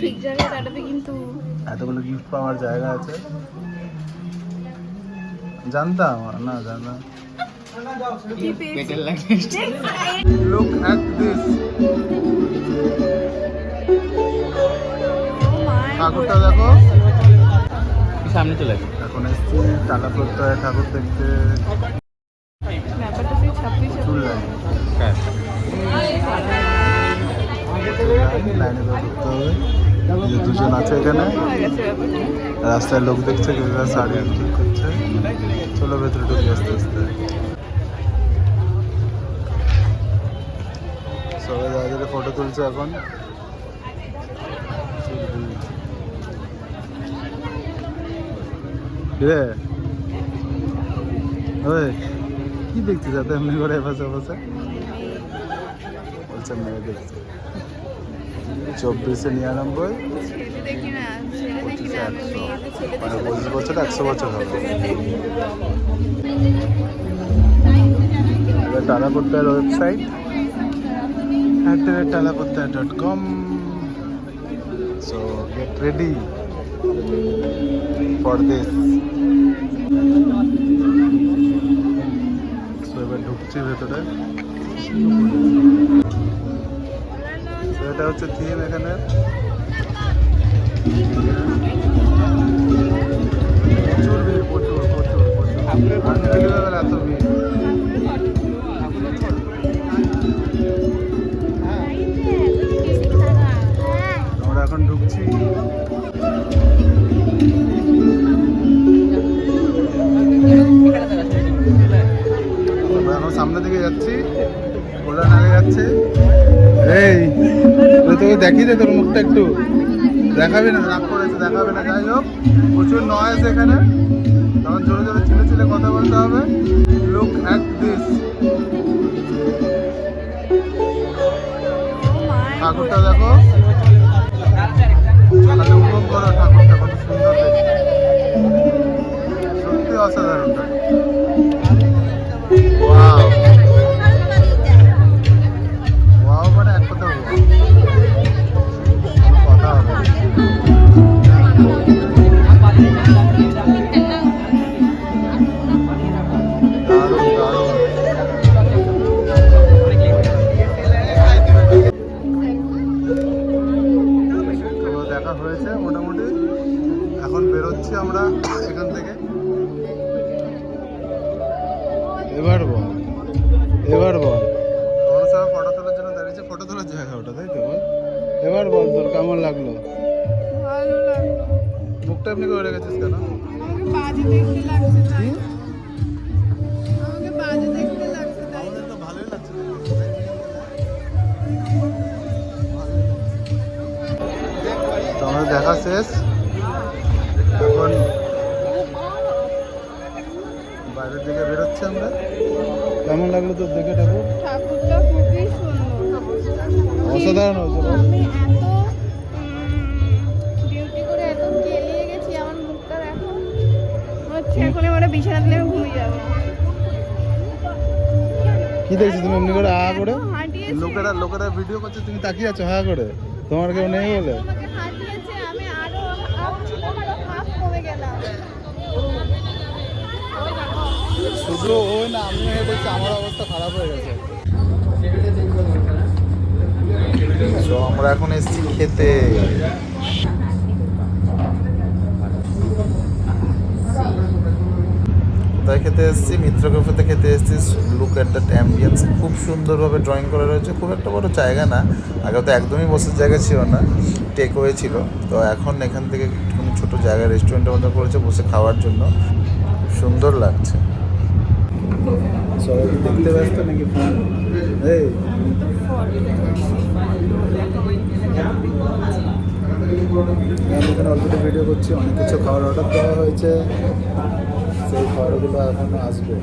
ঠিক জায়গায় দাঁড়াবে কিন্তু। এতগুলো গিফট পাওয়ার জায়গা আছে? জানতাম না জানতাম। অ্যাট দিস ও মা ঠাকুরটা দেখো। সামনে চলে এখন এসছি টালা প্রত্যয় ঠাকুর দেখতে। লাইনে ঢুকতে হবে। যে দুজন আছে এখানে। রাস্তায় লোক দেখছে কেউ শাড়ি করছে। চলো ভেতরে ঢুকি আস্তে আস্তে। সবাই ফটো তুলছে এখন। ওই, কি দেখছিস এত এমনি করে এপাশে এপাশে বলছে মেয়ে দেখছে চব্বিশে নিরানব্বই, পঁচিশে মানে পঁচিশ বছর, একশো বছর হবে। এবার টালাপত্তার website at the rate Talapatta dot com so get ready for this so এবার ঢুকছি ভেতরে। So, এটা হচ্ছে থিম এখানে। প্রচুর ভিড় প্রচুর প্রচুর প্রচুর। এত ভিড়। আমরা এখন ঢুকছি। আমরা এখন সামনের দিকে যাচ্ছি। ওরা আগে যাচ্ছে। এই! তুই দেখি দে তোর মুখটা একটু দেখাবি না, রাগ করেছে দেখাবে না। যাই হোক, প্রচুর নয়েজ এখানে। তখন জোরে জোরে চিলে চিলে কথা বলতে হবে। লুক অ্যাট দিস ঠাকুরটা দেখো। উপভোগ করো, ঠাকুরটা কত সুন্দর সত্যি অসাধারণ আমরা এখান থেকে। এবার বল। এবার বল। আমার সবাই ফটো তোলার জন্য দাঁড়িয়েছে। ফটো তোলার জায়গা ওটা তাই তো বল? এবার বল তোর কেমন লাগল? ভালো লাগল। মুখটা এমনি করে রেখেছিস কেন? আমাকে বাজে দেখতে লাগছে তাই। কি? আমাকে বাজে দেখতে লাগছে তাই আমাদের তো ভালোই লাগছে তো আমাদের দেখা শেষ। আমরা। কেমন লাগল তোর দেখে ঠাকুর? ঠাকুরটা খুবই সুন্দর। অসাধারণ হয়েছে আমি এত বিউটি করে এত গেলিয়ে গেছি আমার মুখটা দেখো। হচ্ছে এখন মানে বিছানা দিলে ঘুমিয়ে যাব। কি দেখছিস তুমি এমনি করে হা করে? লোকেরা লোকেরা ভিডিও করছে তুমি তাকিয়ে আছো হা করে? তোমার কেউ নেই বলে? আমি আরও আরও কমে গেলাম। শুধু ওই না আমি হেঁটেছি আমার অবস্থা খারাপ হয়ে গেছে। তো আমরা এখন এসেছি খেতে। কোথায় খেতে এসেছি? মিত্র ক্যাফেতে খেতে এসেছি। লুক অ্যাট দ্যাট অ্যাম্বিয়েন্স খুব সুন্দরভাবে ড্রয়িং করা রয়েছে। খুব একটা বড় জায়গা না। আগে তো একদমই বসার জায়গা ছিল না। টেক ছিল। তো এখন এখান থেকে ছোটো জায়গা রেস্টুরেন্টের মতো করেছে বসে খাওয়ার জন্য। সুন্দর লাগছে। সবাই দেখতে ব্যস্ত নাকি ফোন এই। আমি এখানে অলরেডি ভিডিও করছি, অনেক কিছু খাবার অর্ডার দেওয়া হয়েছে। সেই খাবারগুলো এখনও আসবে।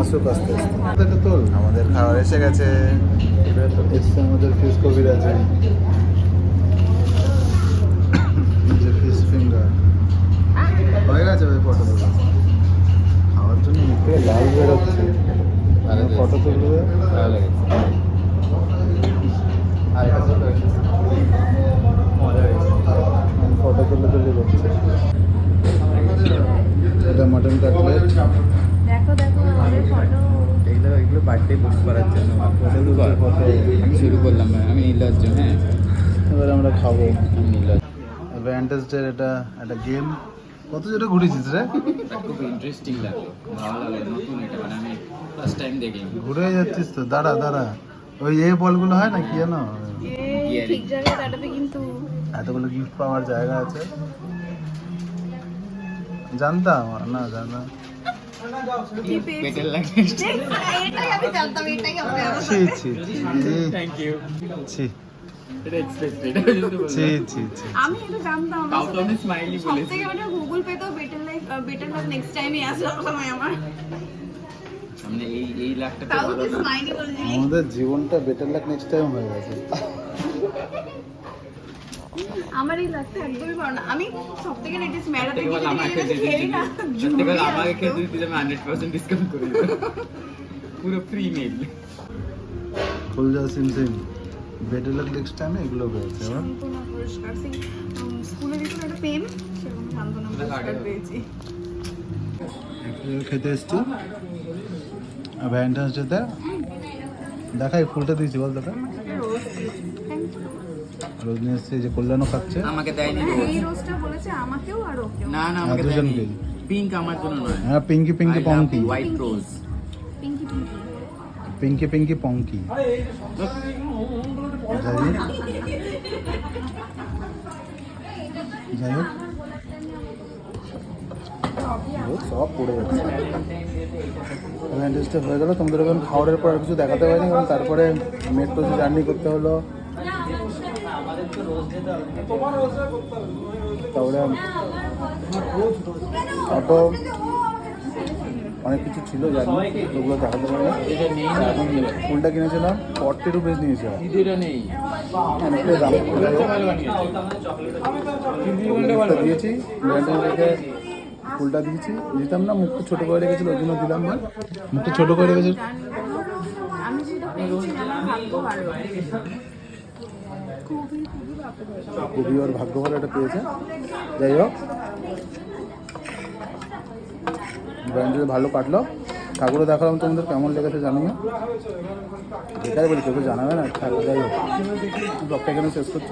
আসুক আস্তে আস্তে। তোল আমাদের খাবার এসে গেছে। এসছে আমাদের ফিস কবির আছে ফিস ফিঙ্গার হয়ে গেছে ওই জন্য মুখে লাল বেরোচ্ছে ফটো তুলবে ভালো লেগেছে ফটো তুলে তুলে এটা মটন কাটলেট দেখো এগুলো এগুলো বার্থডে বুক শুরু করলাম আমি নির্লজ্জ হ্যাঁ এবার আমরা খাব নির্লজ্জ অ্যাডভান্টেজের এটা একটা গেম কত জোরে ঘুরেছিস রে? খুব ইন্টারেস্টিং লাগল। ভালো লাগল নতুন এটা মানে আমি ফার্স্ট টাইম দেখলাম। ঘুরে যাচ্ছিস তো দাঁড়া দাঁড়া। ওই এই বলগুলো হয় না কি জানো ঠিক জায়গায় দাঁড়াবে কিন্তু। এতগুলো গিফট পাওয়ার জায়গা আছে? জানতাম না আমার। ছি ছি ছি। থ্যাংক ইউ ছি। এটা এক্সপেক্টেড আমি এটা জানতাম তাও তো আমি স্মাইলি বলেছি। থেকে মানে গুগল পে তো better life better life next টাইমে আসবে সময় আমার। মানে এই এই লাখটা তো ভালো না আমাদের জীবনটা বেটার লাক নেক্সট টাইম হয়ে গেছে। আমার এই লাখটা একদমই ভালো না। আমি সব থেকে লেটেস্ট আমাকে গিয়ে দিয়ে খেলি না আমাকে আমি হান্ড্রেড পার্সেন্ট ডিসকাউন্ট করে দেবো। পুরো ফ্রি মিল ফুল যা সিম সিম লাক নেক্সট টাইমে এগুলো পেয়েছে পুরস্কার স্কুলে একটা পেন সেরকম সান্ত্বনা এটা পুরস্কার কার্ডে। পেয়েছি। খেতে এসছি। ভ্যালেন্টাইন্স ডেতে দেখাই ফুলটা দিয়েছি বল দেখা রোজ নিয়ে এসছি যে কল্যাণও খাচ্ছে। আমাকে দেয়নি এই রোজটা বলেছে আমাকেও আর ওকেও। না না হ্যাঁ, আমাকে দেয়নি। পিঙ্ক আমার জন্য নয়। হ্যাঁ pinky pinky ponky white rose pinky pinky pinky pinky ponky. যাই হোক। সব পড়ে যাচ্ছে। ভ্যালেন্টাইন্স হয়ে গেল। তোমাদের এখন খাওয়ারের পর আর কিছু দেখাতে পারিনি কারণ তারপরে মেট্রো জার্নি করতে হলো। তারপরে অটো অনেক কিছু ছিল জানি ওগুলো দেখাতে পারি এখন ফুলটা কিনেছিলাম ফর্টি রুপিস নিয়েছিলাম অনেকটাই দাম গিফটটা দিয়েছি ফুলটা দিয়েছি। দিতাম না মুখটা ছোট করে রেখেছিল ওই জন্য দিলাম না। মুখটা ছোট করে রেখেছিল খুবই ওর ভাগ্য ভালো এটা পেয়েছে। যাই হোক ভ্যালেন্টাইন্স ভালো কাটলো। ঠাকুরও দেখালাম তোমাদের, কেমন লেগেছে জানিও। এটাই বলি, কেউ জানাবে না, ঠাকুর যাই হোক। ব্লগটা এখানে শেষ করছ।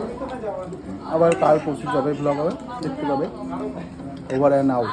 আবার কাল পরশু যাবে ব্লগ হবে, দেখতে পাবে। Over and out